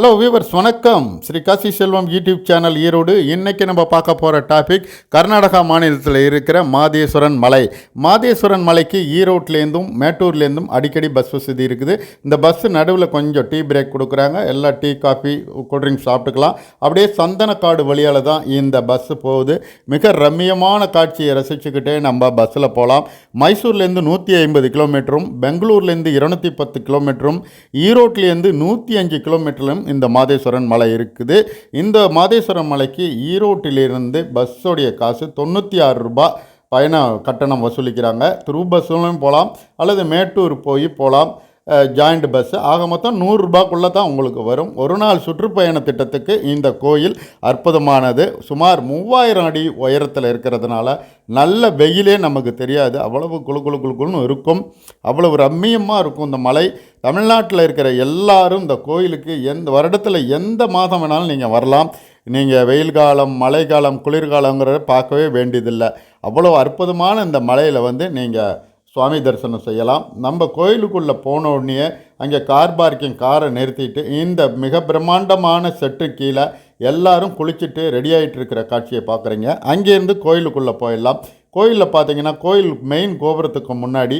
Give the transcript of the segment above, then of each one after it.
Hello viewers வணக்கம். Sri Kasi Selvam YouTube channel Erode. இன்றைக்கி நம்ம பார்க்க போகிற டாபிக் கர்நாடகா மாநிலத்தில் இருக்கிற மாதேஸ்வரன் மலை. மாதேஸ்வரன் மலைக்கு ஈரோட்லேருந்தும் மேட்டூர்லேருந்தும் அடிக்கடி பஸ் வசதி இருக்குது. இந்த பஸ் நடுவில் கொஞ்சம் டீ பிரேக் கொடுக்குறாங்க. எல்லா டீ காஃபி கூல்ட்ரிங்க்ஸ் சாப்பிட்டுக்கலாம். அப்படியே சந்தனக்காடு வழியால் தான் இந்த பஸ்ஸு போகுது. மிக ரம்மியமான காட்சியை ரசிச்சுக்கிட்டே நம்ம பஸ்ஸில் போகலாம் மைசூர்லேருந்து நூற்றி ஐம்பது கிலோமீட்டரும் பெங்களூர்லேருந்து இருநூத்தி பத்து கிலோமீட்டரும் ஈரோட்லேருந்து நூற்றி அஞ்சு கிலோமீட்டரும் இந்த மாதேஸ்வரன் மலை இருக்குது. இந்த மாதேஸ்வரன் மலைக்கு ஈரோட்டிலிருந்து பஸ்ஸோடைய காசு தொண்ணூற்றி ஆறு ரூபாய் பயண கட்டணம் வசூலிக்கிறாங்க. த்ரூ பஸ்ஸுலையும் போகலாம் அல்லது மேட்டூர் போய் போகலாம். ஜாயிண்ட் பஸ்ஸு ஆக மொத்தம் நூறுரூபாக்குள்ளே தான் உங்களுக்கு வரும். ஒரு நாள் சுற்றுப்பயண திட்டத்துக்கு இந்த கோயில் அற்புதமானது. சுமார் மூவாயிரம் அடி உயரத்தில் இருக்கிறதுனால நல்ல வெயிலே நமக்கு தெரியாது. அவ்வளவு குழு குழு குளு இருக்கும். அவ்வளவு ரம்மியமாக இருக்கும் இந்த மலை. தமிழ்நாட்டில் இருக்கிற எல்லாரும் இந்த கோயிலுக்கு எந்த வருடத்தில் எந்த மாதம் வேணாலும் நீங்கள் வரலாம். நீங்கள் வெயில் காலம் மழை காலம் குளிர்காலங்கிறத பார்க்கவே வேண்டியதில்லை. அவ்வளோ அற்புதமான இந்த மலையில் வந்து நீங்கள் சுவாமி தரிசனம் செய்யலாம். நம்ம கோயிலுக்குள்ளே போன உடனே அங்கே கார் பார்க்கிங் காரை நிறுத்திட்டு இந்த மிக பிரம்மாண்டமான செட்டு கீழே எல்லாரும் குளிச்சுட்டு ரெடி ஆகிட்டு இருக்கிற காட்சியை பார்க்குறீங்க. அங்கேருந்து கோயிலுக்குள்ளே போயிடலாம். கோயிலில் பார்த்தீங்கன்னா கோயில் மெயின் கோபுரத்துக்கு முன்னாடி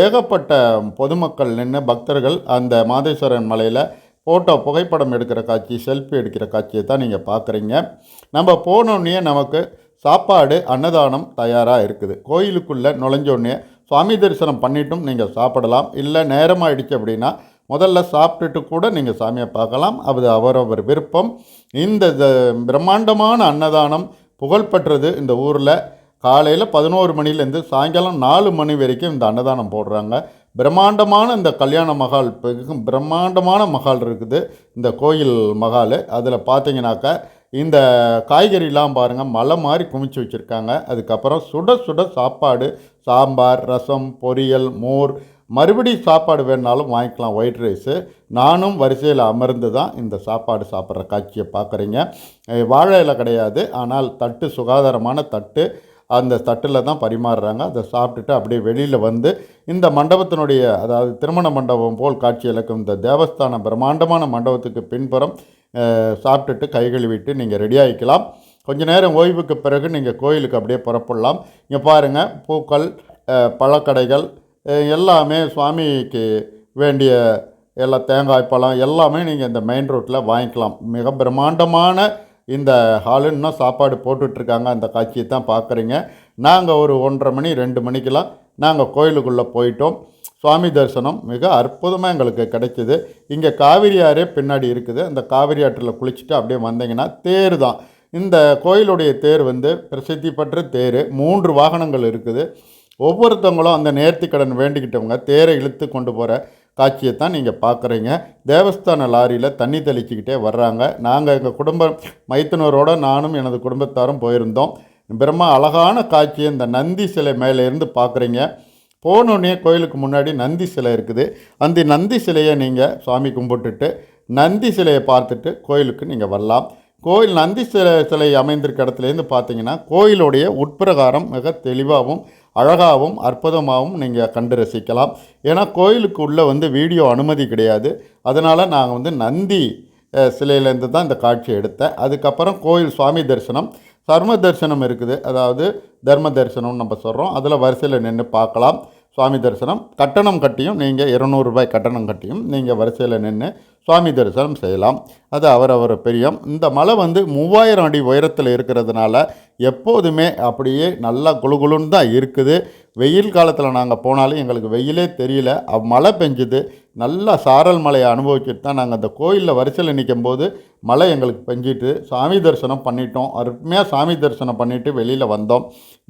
ஏகப்பட்ட பொதுமக்கள் நின்று பக்தர்கள் அந்த மாதேஸ்வரன் மலையில் ஃபோட்டோ புகைப்படம் எடுக்கிற காட்சி செல்ஃபி எடுக்கிற காட்சியை தான் நீங்கள் பார்க்குறீங்க. நம்ம போனோடனே நமக்கு சாப்பாடு அன்னதானம் தயாராக இருக்குது. கோயிலுக்குள்ளே நுழைஞ்சோடனே சுவாமி தரிசனம் பண்ணிட்டும் நீங்கள் சாப்பிடலாம். இல்லை நேரமாகிடுச்சு அப்படின்னா முதல்ல சாப்பிட்டுட்டு கூட நீங்கள் சாமியை பார்க்கலாம். அது அவரவர் விருப்பம். இந்த பிரம்மாண்டமான அன்னதானம் புகழ்பெற்றது இந்த ஊரில். காலையில் பதினோரு மணிலேருந்து சாயங்காலம் நாலு மணி வரைக்கும் இந்த அன்னதானம் போடுறாங்க. பிரம்மாண்டமான இந்த கல்யாண மகால் பிரம்மாண்டமான மகால் இருக்குது. இந்த கோயில் மகால். அதில் பார்த்தீங்கன்னாக்கா இந்த காய்கறிலாம் பாருங்கள் மலை மாதிரி குமிச்சு வச்சுருக்காங்க. அதுக்கப்புறம் சுட சுட சாப்பாடு சாம்பார் ரசம் பொரியல் மோர் மறுபடி சாப்பாடு வேணாலும் வாங்கிக்கலாம் ஒயிட் ரைஸு நானும் வரிசையில் அமர்ந்து தான் இந்த சாப்பாடு சாப்பிட்ற காட்சியை பார்க்குறீங்க. வாழை இலை கிடையாது ஆனால் தட்டு சுகாதாரமான தட்டு அந்த தட்டில் தான் பரிமாறுறாங்க. அதை சாப்பிட்டுட்டு அப்படியே வெளியில் வந்து இந்த மண்டபத்தினுடைய அதாவது திருமண மண்டபம் போல் காட்சி இழக்கும் இந்த தேவஸ்தான பிரம்மாண்டமான மண்டபத்துக்கு பின்புறம் சாப்பிட்டுட்டு கை கழுவிட்டு நீங்கள் ரெடி ஆகிக்கலாம் கொஞ்ச நேரம் ஓய்வுக்கு பிறகு நீங்கள் கோயிலுக்கு அப்படியே புறப்படலாம். இங்கே பாருங்கள் பூக்கள் பழக்கடைகள் எல்லாமே சுவாமிக்கு வேண்டிய எல்லா தேங்காய் பழம் எல்லாமே நீங்கள் இந்த மெயின் ரோட்டில் வாங்கிக்கலாம். மிக பிரம்மாண்டமான இந்த ஹாலு இன்னும் சாப்பாடு போட்டுட்ருக்காங்க அந்த காட்சியை தான் பார்க்குறீங்க நாங்கள் ஒரு ஒன்றரை மணி ரெண்டு மணிக்கெலாம் நாங்கள் கோயிலுக்குள்ளே போயிட்டோம். சுவாமி தரிசனம் மிக அற்புதமாக எங்களுக்கு கிடைச்சிது இங்கே காவிரி ஆறே பின்னாடி இருக்குது. அந்த காவிரி ஆற்றில் குளிச்சுட்டு அப்படியே வந்தீங்கன்னா தேர் தான். இந்த கோயிலுடைய தேர் வந்து பிரசித்தி பெற்ற தேர். மூன்று வாகனங்கள் இருக்குது. ஒவ்வொருத்தவங்களும் அந்த நேர்த்தி கடன் வேண்டிக்கிட்டவங்க தேரை இழுத்து கொண்டு போகிற காட்சியை தான் நீங்கள் பார்க்குறீங்க தேவஸ்தான லாரியில் தண்ணி தெளிச்சுக்கிட்டே வர்றாங்க. நாங்கள் எங்கள் குடும்பம் மைத்துனரோட நானும் எனது குடும்பத்தாரும் போயிருந்தோம். பிரம்மா அழகான காட்சியை இந்த நந்தி சிலை மேலே இருந்து பார்க்குறீங்க போனோடனே கோயிலுக்கு முன்னாடி நந்தி சிலை இருக்குது. அந்த நந்தி சிலையை நீங்கள் சாமி கும்பிட்டுட்டு நந்தி சிலையை பார்த்துட்டு கோயிலுக்கு நீங்கள் வரலாம். கோயில் நந்தி சிலை சிலை அமைந்திருக்க இடத்துலேருந்து பார்த்தீங்கன்னா கோயிலுடைய உட்பிரகாரம் மிக தெளிவாகவும் அழகாகவும் அற்புதமாகவும் நீங்கள் கண்டு ரசிக்கலாம். ஏன்னா கோயிலுக்கு உள்ளே வந்து வீடியோ அனுமதி கிடையாது. அதனால் நாங்கள் வந்து நந்தி சிலையிலேருந்து தான் இந்த காட்சி எடுத்தேன். அதுக்கப்புறம் கோயில் சுவாமி தரிசனம் சர்ம தரிசனம் இருக்குது. அதாவது தர்ம தரிசனம்னு நம்ம சொல்கிறோம் அதில் வரிசையில் நின்று பார்க்கலாம். சுவாமி தரிசனம். கட்டணம் கட்டியும் நீங்கள் இருநூறுபாய் கட்டணம் கட்டியும் நீங்கள் வரிசையில் நின்று சுவாமி தரிசனம் செய்யலாம். அது அவரவர் பிரியம். இந்த மலை வந்து மூவாயிரம் அடி உயரத்தில் இருக்கிறதுனால எப்போதுமே அப்படியே நல்லா குழுகுழுன்னு தான் இருக்குது. வெயில் காலத்தில் நாங்கள் போனாலும் எங்களுக்கு வெயிலே தெரியல. மழை பெஞ்சுது. நல்லா சாரல் மலையை அனுபவிச்சுட்டு தான் நாங்கள் அந்த கோயிலில் வரிசையில் நிற்கும் போது மழை எங்களுக்கு பெஞ்சிட்டு சாமி தரிசனம் பண்ணிட்டோம். அருமையாக சாமி தரிசனம் பண்ணிவிட்டு வெளியில் வந்தோம்.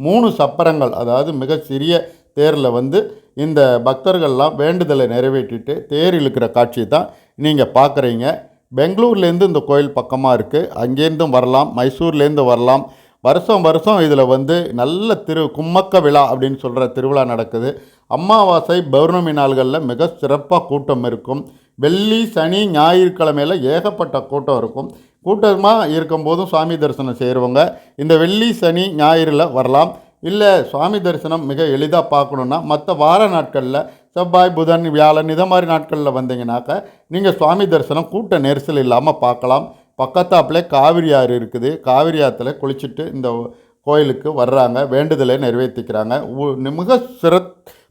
மூணு சப்பரங்கள் அதாவது மிக சிறிய தேரில் வந்து இந்த பக்தர்கள்லாம் வேண்டுதலை நிறைவேற்றிட்டு தேர் இழுக்கிற காட்சி தான் நீங்கள் பார்க்குறீங்க. பெங்களூர்லேருந்து இந்த கோயில் பக்கமாக இருக்குது அங்கேருந்தும் வரலாம். மைசூர்லேருந்து வரலாம். வருஷம் வருஷம் இதில் வந்து நல்ல திரு கும்மக்க விழா அப்படின்னு சொல்கிற திருவிழா நடக்குது. அமாவாசை பௌர்ணமி நாள்களில் மிக சிறப்பாக கூட்டம் இருக்கும். வெள்ளி சனி ஞாயிற்றுக்கிழமையில் ஏகப்பட்ட கூட்டம் இருக்கும். கூட்டமாக இருக்கும்போதும் சுவாமி தரிசனம் செய்கிறவங்க இந்த வெள்ளி சனி ஞாயிறில் வரலாம். இல்லை சுவாமி தரிசனம் மிக எளிதாக பார்க்கணுன்னா மற்ற வார நாட்களில் செவ்வாய் புதன் வியாழன் இதை மாதிரி நாட்களில் வந்தீங்கன்னாக்க நீங்கள் சுவாமி தரிசனம் கூட்ட நெரிசல் இல்லாமல் பார்க்கலாம். பக்கத்தாப்புல காவிரி ஆறு இருக்குது. காவிரி ஆற்றுல குளிச்சுட்டு இந்த கோயிலுக்கு வர்றாங்க. வேண்டுதலை நிறைவேற்றிக்கிறாங்க மிக சிற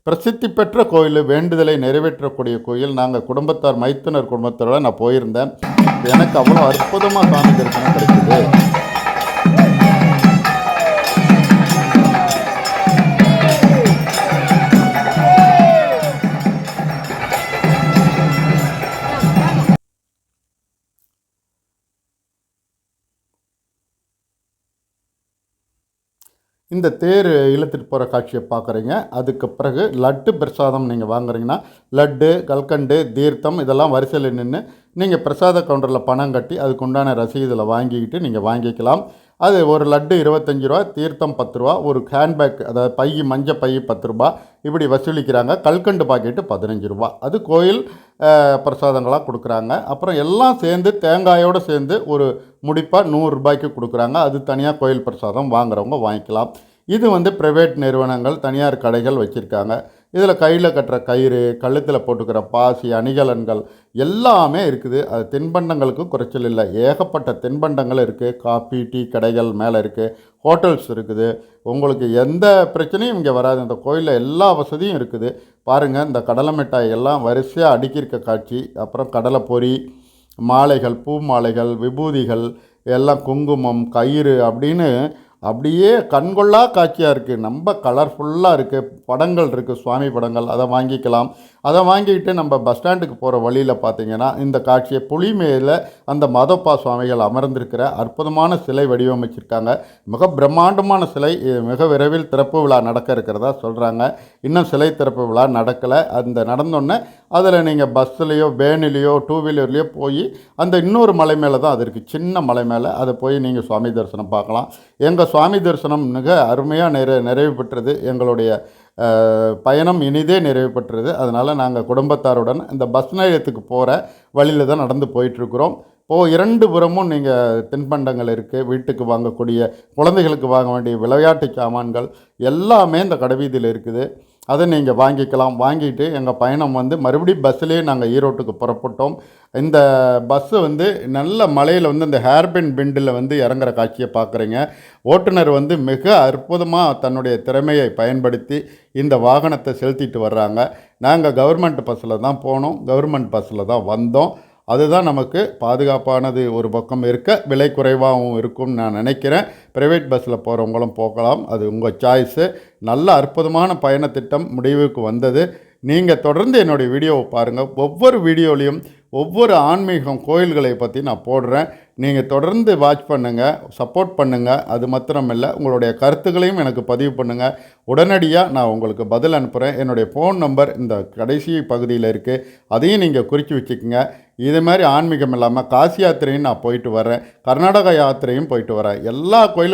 பிரசித்தி பெற்ற கோயில். வேண்டுதலை நிறைவேற்றக்கூடிய கோயில். நாங்கள் குடும்பத்தார் மைத்துனர் குடும்பத்தோட நான் போயிருந்தேன். எனக்கு அவ்வளோ அற்புதமாக சாமி தரிசனம் கிடைக்குது. இந்த தேர் இழுத்துட்டு போகிற காட்சியை பார்க்குறீங்க. அதுக்கு பிறகு லட்டு பிரசாதம் நீங்கள் வாங்குறீங்கன்னா லட்டு கல்கண்டு தீர்த்தம் இதெல்லாம் வரிசையில் நின்று நீங்கள் பிரசாத கவுண்டரில் பணம் கட்டி அதுக்கு உண்டான ரசீதில் வாங்கிக்கிட்டு நீங்கள் வாங்கிக்கலாம். அது ஒரு லட்டு இருபத்தஞ்சி ரூபா தீர்த்தம் பத்து ரூபா ஒரு ஹேண்ட்பேக் அதாவது பை மஞ்சள் பை பத்து ரூபா இப்படி வசூலிக்கிறாங்க. கல்கண்டு பாக்கெட்டு பதினஞ்சு ரூபா. அது கோயில் பிரசாதங்களாக கொடுக்குறாங்க. அப்புறம் எல்லாம் சேர்ந்து தேங்காயோடு சேர்ந்து ஒரு முடிப்பாக நூறுரூபாய்க்கு கொடுக்குறாங்க. அது தனியாக கோயில் பிரசாதம் வாங்குறவங்க வாங்கிக்கலாம். இது வந்து ப்ரைவேட் நிறுவனங்கள் தனியார் கடைகள் வச்சுருக்காங்க. இதில் கையில் கட்டுற கயிறு கழுத்தில் போட்டுக்கிற பாசி அணிகலன்கள் எல்லாமே இருக்குது. அது தென்பண்டங்களுக்கு குறைச்சல் இல்லை. ஏகப்பட்ட தின்பண்டங்கள் இருக்குது காஃபி டீ கடைகள் மேலே இருக்குது ஹோட்டல்ஸ் இருக்குது. உங்களுக்கு எந்த பிரச்சனையும் இங்கே வராது. இந்த கோயிலில் எல்லா வசதியும் இருக்குது. பாருங்கள் இந்த கடலை மிட்டாய் எல்லாம் வரிசையாக அடுக்கியிருக்க காட்சி. அப்புறம் கடலை பொறி மாலைகள் பூ மாலைகள் விபூதிகள் எல்லாம் குங்குமம் கயிறு அப்படின்னு அப்படியே கண்கொள்ளா காட்சியாக இருக்குது ரொம்ப கலர்ஃபுல்லாக இருக்குது படங்கள் இருக்குது சுவாமி படங்கள். அதை வாங்கிக்கலாம். அதை வாங்கிக்கிட்டு நம்ம பஸ் ஸ்டாண்டுக்கு போகிற வழியில் பார்த்தீங்கன்னா இந்த காட்சியை புலி அந்த மதப்பா சுவாமிகள் அமர்ந்திருக்கிற அற்புதமான சிலை வடிவமைச்சிருக்காங்க. மிக பிரம்மாண்டமான சிலை மிக விரைவில் திறப்பு விழா நடக்க இருக்கிறதா சொல்கிறாங்க இன்னும் சிலை திறப்பு விழா நடக்கலை. அந்த நடந்தோடனே அதில் நீங்கள் பஸ்ஸுலேயோ வேனிலேயோ டூ வீலர்லேயோ போய் அந்த இன்னொரு மலை மேலே தான் அது இருக்குது சின்ன மலை மேலே. அதை போய் நீங்கள் சுவாமி தரிசனம் பார்க்கலாம். எங்கள் சுவாமி தரிசனம் மிக அருமையாக நிறை நிறைவு பெற்றது எங்களுடைய பயணம் இனிதே நிறைவு பெற்றது அதனால் நாங்கள் குடும்பத்தாருடன் இந்த பஸ் நிலையத்துக்கு போகிற வழியில் தான் நடந்து போயிட்டுருக்குறோம். இப்போது இரண்டு புறமும் நீங்கள் தின்பண்டங்கள் இருக்குது வீட்டுக்கு வாங்கக்கூடிய குழந்தைகளுக்கு வாங்க வேண்டிய விளையாட்டு சாமான்கள் எல்லாமே இந்த கடைவீதியில் இருக்குது. அதை நீங்கள் வாங்கிக்கலாம். வாங்கிட்டு எங்கள் பயணம் வந்து மறுபடியும் பஸ்ஸிலே நாங்கள் ஈரோட்டுக்கு புறப்பட்டோம். இந்த பஸ்ஸு வந்து நல்ல மலையில் வந்து இந்த ஹேர்பின் பெண்டில் வந்து இறங்குற காட்சியை பார்க்குறீங்க. ஓட்டுநர் வந்து மிக அற்புதமாக தன்னுடைய திறமையை பயன்படுத்தி இந்த வாகனத்தை செலுத்திட்டு வர்றாங்க. நாங்கள் கவர்மெண்ட் பஸ்ஸில் தான் போனோம். கவர்மெண்ட் பஸ்ஸில் தான் வந்தோம். அதுதான் நமக்கு பாதுகாப்பானது ஒரு பக்கம் இருக்க விலை குறைவாகவும் இருக்கும்னு நான் நினைக்கிறேன். ப்ரைவேட் பஸ்ஸில் போகிறவங்களும் போகலாம். அது உங்கள் சாய்ஸு நல்ல அற்புதமான பயணத்திட்டம் முடிவுக்கு வந்தது. நீங்கள் தொடர்ந்து என்னுடைய வீடியோவை பாருங்கள் ஒவ்வொரு வீடியோலையும் ஒவ்வொரு ஆன்மீகம் கோயில்களை பற்றி நான் போடுறேன். நீங்கள் தொடர்ந்து வாட்ச் பண்ணுங்கள் சப்போர்ட் பண்ணுங்கள் அது மாத்திரமில்லை உங்களுடைய கருத்துக்களையும் எனக்கு பதிவு பண்ணுங்கள் உடனடியாக நான் உங்களுக்கு பதில் அனுப்புகிறேன் என்னுடைய ஃபோன் நம்பர் இந்த கடைசி பகுதியில் இருக்குது அதையும் நீங்கள் குறித்து வச்சுக்கோங்க. இது மாதிரி ஆன்மீகம் இல்லாமல் காசி யாத்திரையும் நான் போயிட்டு வரேன். கர்நாடகா யாத்திரையும் போயிட்டு வரேன். எல்லா கோயிலும்